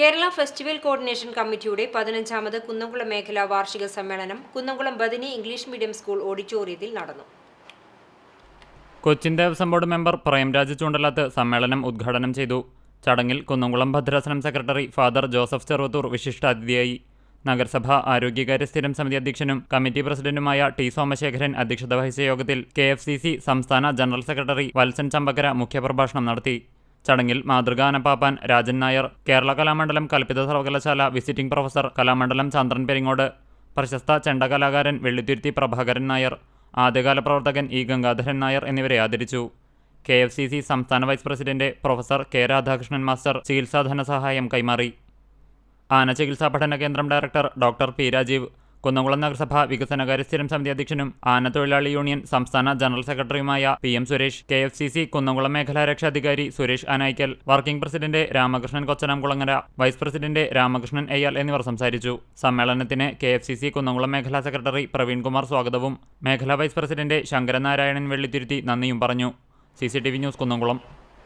Kerala festival coordination കമ്മിറ്റിയുടെ പതിനഞ്ചാമത് കുന്നംകുളം മേഖലാ വാർഷിക സമ്മേളനം Kunnamkulam Badini English medium school ഓഡിറ്റോറിയത്തിൽ നടന്നു. കൊച്ചിൻ ദേവസ്വം ബോർഡ് മെമ്പർ പ്രേംരാജ് ചൂണ്ടലാത്ത് സമ്മേളനം ഉദ്ഘാടനം ചെയ്തു. ചടങ്ങിൽ കുന്നംകുളം ഭദ്രാസനം സെക്രട്ടറി ഫാദർ ജോസഫ് ചെറുവത്തൂർ വിശിഷ്ടാതിഥിയായി. നഗരസഭ ആരോഗ്യകാര്യ സ്ഥിരം സമിതി അധ്യക്ഷനും കമ്മിറ്റി പ്രസിഡന്റുമായ ടി സോമശേഖരൻ അധ്യക്ഷത വഹിച്ച യോഗത്തിൽ കെ എഫ് സി സി സംസ്ഥാന ജനറൽ സെക്രട്ടറി വത്സൻ ചമ്പക്കര മുഖ്യപ്രഭാഷണം നടത്തി. ചടങ്ങിൽ മാതൃകാ അനപ്പാപ്പാൻ രാജൻ നായർ കേരള കലാമണ്ഡലം കൽപ്പിത സർവകലാശാല വിസിറ്റിംഗ് പ്രൊഫസർ കലാമണ്ഡലം ചന്ദ്രൻ പെരിങ്ങോട് പ്രശസ്ത ചെണ്ടകലാകാരൻ വെള്ളിത്തിരുത്തി പ്രഭാകരൻ നായർ ആദ്യകാല പ്രവർത്തകൻ ഇ ഗംഗാധരൻ നായർ എന്നിവരെ ആദരിച്ചു. കെ എഫ് സി സി സംസ്ഥാന vice president professor K Radhakrishnan master ചികിത്സാ ധനസഹായം കൈമാറി. ആന ചികിത്സാ പഠന കേന്ദ്രം director doctor P Rajeev Kunnamkulam നഗരസഭ വികസനകാര്യ സ്ഥിരം സമിതി അധ്യക്ഷനും ആന തൊഴിലാളി യൂണിയൻ സംസ്ഥാന ജനറൽ സെക്രട്ടറിയുമായ P M Suresh K F C C Kunnamkulam മേഖലാ രക്ഷാധികാരി Suresh Anaikkal working president Ramakrishnan Kochanamkulangara vice president Ramakrishnan Ayyal എന്നിവർ സംസാരിച്ചു. സമ്മേളനത്തിന് K F C C Kunnamkulam മേഖലാ സെക്രട്ടറി പ്രവീൺകുമാർ സ്വാഗതവും. മേഖലാ വൈസ് പ്രസിഡന്റ് ശങ്കരനാരായണൻ വെള്ളിത്തിരുത്തി നന്ദിയും പറഞ്ഞു. C C T V news Kunnamkulam.